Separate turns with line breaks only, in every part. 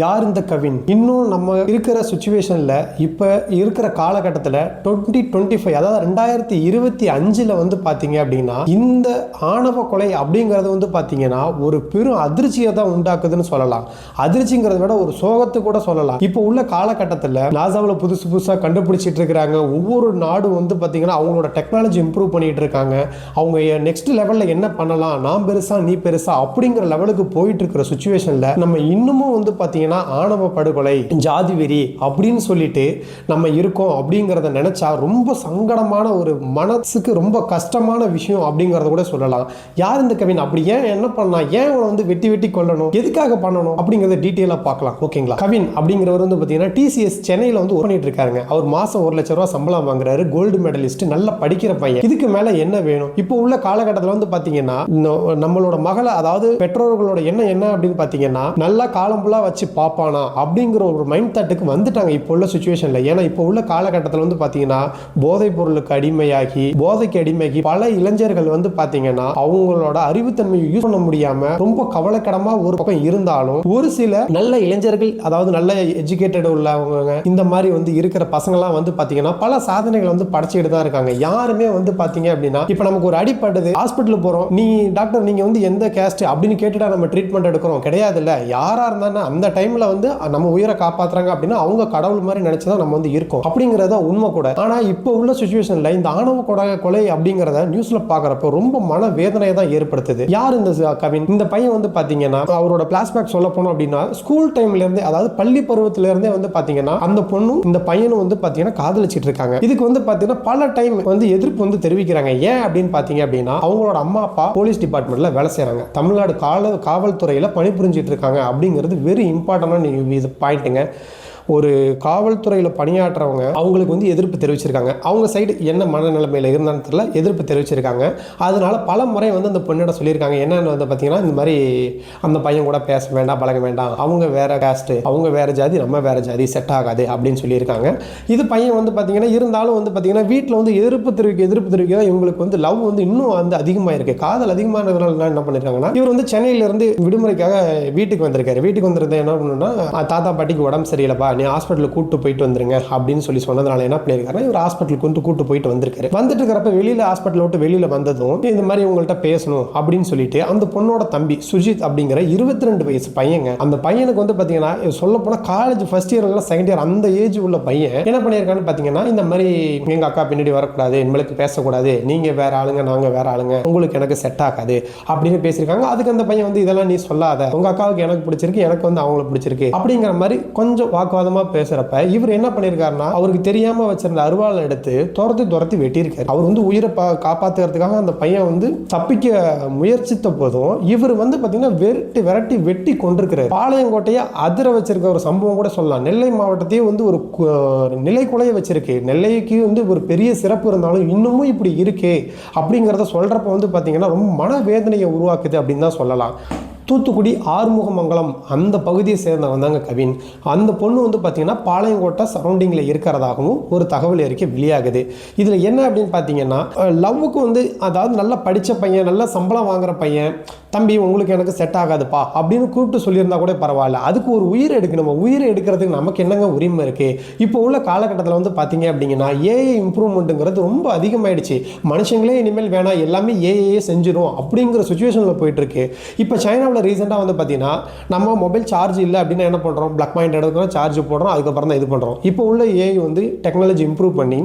யார் இந்த கவின்? இன்னும் நம்ம இருக்கிற சுச்சுவேஷனில் இப்போ இருக்கிற காலகட்டத்தில் டுவெண்ட்டி டுவெண்ட்டி ஃபைவ் அதாவது ரெண்டாயிரத்தி இருபத்தி அஞ்சில் வந்து பார்த்தீங்க அப்படின்னா இந்த ஆணவ கொலை அப்படிங்கிறது வந்து பார்த்தீங்கன்னா ஒரு பெரும் அதிர்ச்சியை தான் உண்டாக்குதுன்னு சொல்லலாம். அதிர்ச்சிங்கிறத விட ஒரு சோகத்தை கூட சொல்லலாம். இப்போ உள்ள காலகட்டத்தில் நாசாவில் புதுசு புதுசாக கண்டுபிடிச்சிட்டு இருக்கிறாங்க. ஒவ்வொரு நாடும் வந்து பார்த்தீங்கன்னா அவங்களோட டெக்னாலஜி இம்ப்ரூவ் பண்ணிட்டு இருக்காங்க. அவங்க நெக்ஸ்ட் லெவலில் என்ன பண்ணலாம்? நான் பெருசா நீ பெருசா அப்படிங்கிற லெவலுக்கு போயிட்டு இருக்கிற சுச்சுவேஷனில் நம்ம இன்னமும் வந்து பார்த்தீங்கன்னா ஆணவ படுகொலை ஜாதி வெறி அப்படின்னு சொல்லிட்டு நம்ம இருக்கோம் அப்படிங்கிறத நினைச்சா ரொம்ப சங்கடமான ஒரு மனசுக்கு ரொம்ப கஷ்டமான விஷயம் அப்படிங்கிறத கூட சொல்லலாம். யார் இந்த கவின்? அப்படி ஏன் என்ன பண்ணா? ஏன் அவனை வந்து வெட்டி வெட்டி கொல்லணும்? எதுக்காக பண்ணணும்? அப்படிங்கிறத டீட்டெயிலாக பார்க்கலாம். ஓகேங்களா கவின் அப்படிங்கிறவர் வந்து பார்த்தீங்கன்னா டிசிஎஸ் சென்னையில் வந்து பண்ணிட்டு இருக்காருங்க. அவர் மாதம் ஒரு லட்ச ரூபா சம்பளம் வாங்குறாரு. கோல்டு மெடலிஸ்ட் நல்லா படிக்கிற பையன். இதுக்கு மேலே என்ன வேணும்? இப்போ உள்ள காலகட்டத்தில் வந்து பார்த்தீங்கன்னா நம்மளோட மகளை அதாவது பெற்றோர்களோட எண்ணம் என்ன அப்படின்னு பார்த்தீங்கன்னா நல்லா காலம் வச்சு பார்ப்பானா அப்படிங்கிற ஒரு மைண்ட் தாட்டுக்கு வந்துட்டாங்க இப்போ உள்ள சுச்சுவேஷன்ல ஏன்னா இப்போ உள்ள காலகட்டத்தில் வந்து பாத்தீங்கன்னா போதைப் பொருளுக்கு அடிமையாகி போதைக்கு அடிமையாகி பல இளைஞர்கள் வந்து பார்த்தீங்கன்னா அவங்களோட அறிவுத்தன்மையை யூஸ் பண்ண முடியாம ரொம்ப கவலைக்கிடமா ஒரு பக்கம் இருந்தாலும் ஒரு சில நல்ல இளைஞர்கள் அதாவது நல்ல எஜுகேட்டட் உள்ளவங்க இந்த மாதிரி வந்து இருக்கிற பசங்களாம் வந்து பார்த்தீங்கன்னா பல சாதனைகளை வந்து படைச்சிட்டு தான் இருக்காங்க. யாருமே வந்து பார்த்தீங்க அப்படின்னா இப்போ நமக்கு ஒரு அடிப்படுது ஹாஸ்பிட்டல் போகிறோம் நீ டாக்டர் நீங்கள் வந்து எந்த கேஸ்ட் அப்படின்னு கேட்டுட்டா நம்ம ட்ரீட்மெண்ட் எடுக்கிறோம். கிடையாது யாராக இருந்தாலும் அந்த டைம் டைம்ல வந்து நம்ம உயிரை காப்பாத்துறாங்க அப்படின்னா அவங்க கடவுள் மாதிரி நினச்சி தான் நம்ம வந்து இருக்கோம். அப்படிங்கறத உண்மை கூட. ஆனா இப்போ உள்ள சுச்சுவேஷன்ல இந்த ஆணவ கொலை கொலை அப்படிங்கறத நியூஸ்ல பாக்குறப்போ ரொம்ப மன வேதனையை தான் ஏற்படுத்துது. யார் இந்த கவின்? இந்த பையன் வந்து பாத்தீங்கன்னா அவரோட பிளாஸ்பேக் சொல்ல போனோம் அப்படின்னா ஸ்கூல் டைம்ல இருந்தே அதாவது பள்ளி பருவத்துல இருந்தே வந்து பாத்தீங்கன்னா அந்த பொண்ணும் இந்த பையனும் வந்து பாத்தீங்கன்னா காதலிச்சிட்டு இருக்காங்க. இதுக்கு வந்து பாத்தீங்கன்னா பல டைம் வந்து எதிர்ப்பு வந்து தெரிவிக்கிறாங்க. ஏன் அப்படின்னு பாத்தீங்க அப்படின்னா அவங்களோட அம்மா அப்பா போலீஸ் டிபார்ட்மெண்ட்ல வேலை செய்கிறாங்க தமிழ்நாடு கால காவல்துறையில பணிபுரிஞ்சிட்டு இருக்காங்க அப்படிங்கிறது வெரி இம்பார்ட்டன்டான இது பாயிண்ட்டுங்க ஒரு காவல்துறையில் பணியாற்றவங்க அவங்களுக்கு வந்து எதிர்ப்பு தெரிவிச்சிருக்காங்க. அவங்க சைடு என்ன மனநிலைமையில் இருந்தான்னு தெரியல எதிர்ப்பு தெரிவிச்சிருக்காங்க. அதனால பல முறை வந்து அந்த பொண்ணிடம் சொல்லியிருக்காங்க. என்னென்னு வந்து பார்த்தீங்கன்னா இந்த மாதிரி அந்த பையன் கூட பேச வேண்டாம் பழக வேண்டாம். அவங்க வேற காஸ்ட்டு அவங்க வேற ஜாதி நம்ம வேற ஜாதி செட் ஆகாது அப்படின்னு சொல்லியிருக்காங்க. இது பையன் வந்து பார்த்தீங்கன்னா இருந்தாலும் வந்து பார்த்தீங்கன்னா வீட்டில் வந்து எதிர்ப்பு தெரிவிக்க எதிர்ப்பு தெரிவிக்க தான் இவங்களுக்கு வந்து லவ் வந்து இன்னும் வந்து அதிகமாக இருக்குது காதல் அதிகமானதுனால என்ன பண்ணிருக்காங்கன்னா இவர் வந்து சென்னையிலேருந்து விடுமுறைக்காக வீட்டுக்கு வந்திருக்காரு. வீட்டுக்கு வந்திருந்தா என்ன பண்ணணும்னா தாத்தா பாட்டிக்கு உடம்பு சரியில்லைப்பா நீ ஹாஸ்பிட்டலுக்கு கூட்டு போயிட்டு வந்துருங்க அப்படின்னு சொல்லி சொன்னதுனால என்ன பண்ணியிருக்காருன்னா இவர் ஹாஸ்பிட்டலுக்கு கொண்டு கூட்டு போயிட்டு வந்திருக்காரு. வந்துட்டு இருக்கிறப்ப வெளியில ஹாஸ்பிட்டல் விட்டு வெளியில வந்ததும் இந்த மாதிரி உங்கள்கிட்ட பேசணும் அப்படின்னு சொல்லிட்டு அந்த பொண்ணோட தம்பி சுஜித் அப்படிங்கிற இருபத்தி ரெண்டு வயசு பையங்க அந்த பையனுக்கு வந்து பாத்தீங்கன்னா சொல்ல போனா காலேஜ் ஃபர்ஸ்ட் இயர் இல்லை செகண்ட் இயர் அந்த ஏஜ் உள்ள பையன் என்ன பண்ணியிருக்கான்னு பாத்தீங்கன்னா இந்த மாதிரி எங்க அக்கா பின்னாடி வரக்கூடாது எங்களுக்கு பேசக்கூடாது நீங்க வேற ஆளுங்க நாங்க வேற ஆளுங்க உங்களுக்கு எனக்கு செட் ஆகாது அப்படின்னு பேசியிருக்காங்க. அதுக்கு அந்த பையன் வந்து இதெல்லாம் நீ சொல்லாத உங்க அக்காவுக்கு எனக்கு பிடிச்சிருக்கு எனக்கு வந்து அவங்களுக்கு பிடிச்சிருக்கு அப்படிங்கிற மாதிரி கொஞ்சம் வாக்குவாதம் பேசுறப்ப இவர் என்ன பண்ணியிருக்காருன்னா அவருக்கு தெரியாம வச்சிருந்த அருவாளை எடுத்து துரத்தி துரத்தி வெட்டியிருக்காரு. அவர் வந்து உயிரை பா காப்பாத்துறதுக்காக அந்த பையன் வந்து தப்பிக்க முயற்சித்த போதும் இவர் வந்து பாத்தீங்கன்னா வெட்டி விரட்டி வெட்டி கொண்டிருக்கிறார். பாளையங்கோட்டையை அதிர வச்சிருக்க ஒரு சம்பவம் கூட சொல்லலாம். நெல்லை மாவட்டத்தையே வந்து ஒரு நிலை குலைய வச்சிருக்கு. நெல்லைக்கு வந்து ஒரு பெரிய சிறப்பு இருந்தாலும் இன்னமும் இப்படி இருக்கே அப்படிங்கிறத சொல்றப்ப வந்து பாத்தீங்கன்னா ரொம்ப மனவேதனையை உருவாக்குது அப்படின்னு தான் சொல்லலாம். தூத்துக்குடி ஆறுமுகமங்கலம் அந்த பகுதியை சேர்ந்தவன் தாங்க கவின். அந்த பொண்ணு வந்து பார்த்தீங்கன்னா பாளையங்கோட்டை சரௌண்டிங்கில் இருக்கிறதாகவும் ஒரு தகவல் அறிக்கை வெளியாகுது. இதில் என்ன அப்படின்னு பார்த்தீங்கன்னா லவ்வுக்கு வந்து அதாவது நல்லா படித்த பையன் நல்ல சம்பளம் வாங்குகிற பையன் தம்பி உங்களுக்கு எனக்கு செட் ஆகாதுப்பா அப்படின்னு கூப்பிட்டு சொல்லியிருந்தா கூட பரவாயில்ல. அதுக்கு ஒரு உயிரை எடுக்கணும் உயிரை எடுக்கிறதுக்கு நமக்கு என்னங்க உரிமை இருக்குது இப்போ உள்ள காலகட்டத்தில் வந்து பார்த்தீங்க அப்படிங்கன்னா ஏஐ இம்ப்ரூவ்மெண்ட்டுங்கிறது ரொம்ப அதிகமாயிடுச்சு. மனுஷங்களே இனிமேல் வேணாம் எல்லாமே ஏஐயே செஞ்சிடும் அப்படிங்கிற சுச்சுவேஷனில் போயிட்டுருக்கு இப்போ சைனா சைனாவில் ரீசெண்டாக வந்து பார்த்தீங்கன்னா நம்ம மொபைல் சார்ஜ் இல்லை அப்படின்னா என்ன பண்ணுறோம் பிளக் பாயிண்ட் எடுக்கிறோம் சார்ஜ் போடுறோம். அதுக்கப்புறம் தான் இது பண்ணுறோம் இப்போ உள்ள ஏஐ வந்து டெக்னாலஜி இம்ப்ரூவ் பண்ணி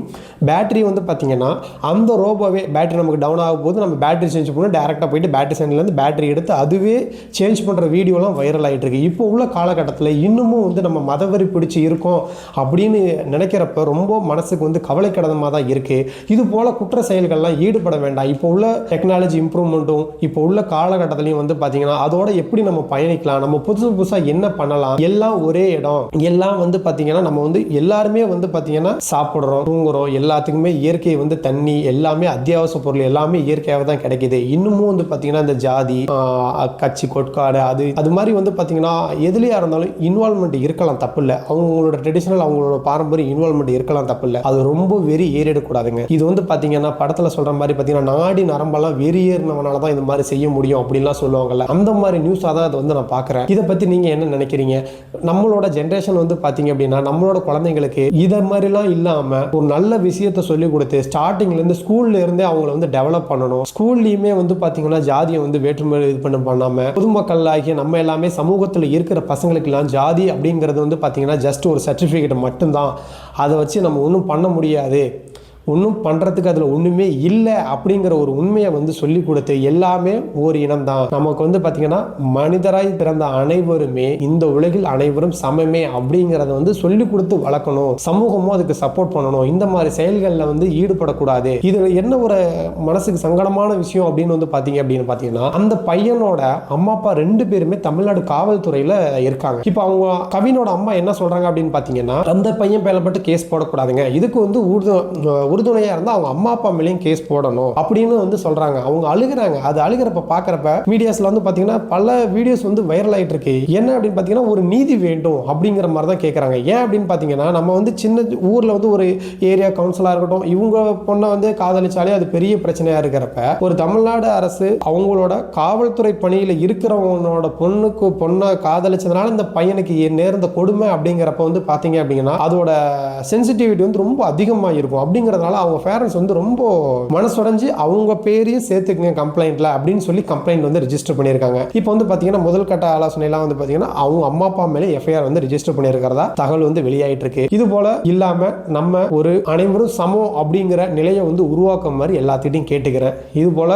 பேட்டரி வந்து பார்த்தீங்கன்னா அந்த ரோபோவே பேட்டரி நமக்கு டவுன் ஆகும் போது நம்ம பேட்டரி சேஞ்ச் பண்ணி டேரெக்டாக போயிட்டு பேட்டரி சென்டர்லேருந்து பேட்டரி எடுத்து அதுவே சேஞ்ச் பண்ணுற வீடியோலாம் வைரல் ஆகிட்டு இருக்கு. இப்போ உள்ள காலகட்டத்தில் இன்னமும் வந்து நம்ம மதவரி பிடிச்சி இருக்கோம் அப்படின்னு நினைக்கிறப்ப ரொம்ப மனசுக்கு வந்து கவலைக்கிடமாக தான் இருக்குது இது போல் குற்ற செயல்கள்லாம் ஈடுபட வேண்டாம். இப்போ உள்ள டெக்னாலஜி இம்ப்ரூவ்மெண்ட்டும் இப்போ உள்ள காலகட்டத்துலையும் வந்து பார்த்தீங்கன்னா அதோட எப்படி நம்ம பயணிக்கலாம்? நம்ம புதுசு புதுசாக என்ன பண்ணலாம்? எல்லாம் ஒரே இடம். எல்லாம் வந்து பார்த்தீங்கன்னா நம்ம வந்து எல்லாருமே வந்து பார்த்தீங்கன்னா சாப்பிட்றோம் தூங்குறோம். எல்லாத்துக்குமே இயற்கை வந்து தண்ணி எல்லாமே அத்தியாவசிய பொருள் எல்லாமே இயற்கையாக தான் கிடைக்குது. இன்னமும் வந்து பார்த்தீங்கன்னா இந்த ஜாதி கட்சி கொட்காடு அது அது மாதிரி வந்து பார்த்தீங்கன்னா எதுலையா இருந்தாலும் இன்வால்மெண்ட் இருக்கலாம் தப்பு இல்லை அவங்களோட ட்ரெடிஷனல் அவங்களோட பாரம்பரிய இன்வால்மெண்ட் இருக்கலாம் தப்பு இல்லை அது ரொம்ப வெறி ஏறிடக்கூடாதுங்க. இது வந்து பார்த்தீங்கன்னா படத்தில் சொல்கிற மாதிரி பார்த்தீங்கன்னா நாடி நரம்பெல்லாம் வெறி ஏறினவனால தான் இந்த மாதிரி செய்ய முடியும் அப்படின்லாம் சொல்லுவாங்கல்ல. அந்த மாதிரி நியூஸாக தான் அதை வந்து நான் பார்க்குறேன். இதை பற்றி நீங்கள் என்ன நினைக்கிறீங்க? நம்மளோட ஜென்ரேஷன் வந்து பார்த்தீங்க அப்படின்னா நம்மளோட குழந்தைங்களுக்கு இதை மாதிரிலாம் இல்லாமல் ஒரு நல்ல விஷயத்த சொல்லி கொடுத்து ஸ்டார்டிங்லேருந்து ஸ்கூல்ல இருந்தே அவங்கள வந்து டெவலப் பண்ணணும். ஸ்கூல்லையுமே வந்து பார்த்தீங்கன்னா ஜாதியை வந்து வேற்றுமை இது பண்ண பண்ணாமல் பொதுமக்கள் ஆகிய நம்ம எல்லாமே சமூகத்தில் இருக்கிற பசங்களுக்கெல்லாம் ஜாதி அப்படிங்கிறது வந்து பார்த்தீங்கன்னா ஜஸ்ட் ஒரு சர்டிஃபிகேட் மட்டும்தான். அதை வச்சு நம்ம ஒன்றும் பண்ண முடியாது. ஒன்றும் பண்ணுறதுக்கு அதில் ஒன்றுமே இல்லை அப்படிங்கிற ஒரு உண்மையை வந்து சொல்லி கொடுத்து எல்லாமே ஒரு இனம்தான். நமக்கு வந்து பார்த்திங்கன்னா மனிதராய் பிறந்த அனைவருமே இந்த உலகில் அனைவரும் சமமே அப்படிங்கிறத வந்து சொல்லி கொடுத்து வளர்க்கணும். சமூகமும் அதுக்கு சப்போர்ட் பண்ணணும். இந்த மாதிரி செயல்களில் வந்து ஈடுபடக்கூடாது. இதில் என்ன ஒரு மனசுக்கு சங்கடமான விஷயம் அப்படின்னு வந்து பார்த்தீங்க அப்படின்னு பார்த்தீங்கன்னா அந்த பையனோட அம்மா அப்பா ரெண்டு பேருமே தமிழ்நாடு காவல்துறையில் இருக்காங்க. இப்போ அவங்க கவினோட அம்மா என்ன சொல்கிறாங்க அப்படின்னு பார்த்தீங்கன்னா அந்த பையன் பேலப்பட்டு கேஸ் போடக்கூடாதுங்க. இதுக்கு வந்து உறுது உறுதுணையாக இருந்தால் அவங்க அம்மா அப்பா மேலேயும் கேஸ் போடணும் அப்படின்னு வந்து சொல்கிறாங்க அவங்க அழுகுறாங்க. அது அழுகிறப்ப பார்க்குறப்ப மீடியாஸில் வந்து பார்த்தீங்கன்னா பல வீடியோஸ் வந்து வைரல் ஆகிட்டு இருக்கு என்ன அப்படின்னு பார்த்தீங்கன்னா ஒரு நீதி வேண்டும் அப்படிங்கிற மாதிரி தான் கேட்குறாங்க ஏன் அப்படின்னு பார்த்தீங்கன்னா நம்ம வந்து சின்ன ஊரில் வந்து ஒரு ஏரியா கவுன்சிலாக இருக்கட்டும் இவங்க பொண்ணை வந்து காதலிச்சாலே அது பெரிய பிரச்சனையாக இருக்கிறப்ப ஒரு தமிழ்நாடு அரசு அவங்களோட காவல்துறை பணியில் இருக்கிறவனோட பொண்ணுக்கு பொண்ணை காதலிச்சதுனால இந்த பையனுக்கு நேர்ந்த கொடுமை அப்படிங்கிறப்ப வந்து பார்த்தீங்க அப்படின்னா அதோட சென்சிட்டிவிட்டி வந்து ரொம்ப அதிகமாக இருக்கும் அப்படிங்கிறதுனால அவங்க பேரண்ட்ஸ் வந்து ரொம்ப மனசுடைஞ்சு அவங்க பேரையும் சேர்த்துக்குங்க கம்ப்ளைண்ட்ல அப்படின்னு சொல்லி கம்ப்ளைண்ட் வந்து ரிஜிஸ்டர் பண்ணியிருக்காங்க. இப்போ வந்து பார்த்தீங்கன்னா முதல் கட்ட ஆலோசனைலாம் வந்து பார்த்தீங்கன்னா அவங்க அம்மா அப்பா மேலே எஃப்ஐஆர் வந்து ரிஜிஸ்டர் பண்ணியிருக்கிறதா தகவல் வந்து வெளியாயிட்டு இருக்கு இது போல இல்லாம நம்ம ஒரு அனைவரும் சமம் அப்படிங்கிற நிலையை வந்து உருவாக்கும் மாதிரி எல்லாத்திட்டையும் கேட்டுக்கிறேன். இது போல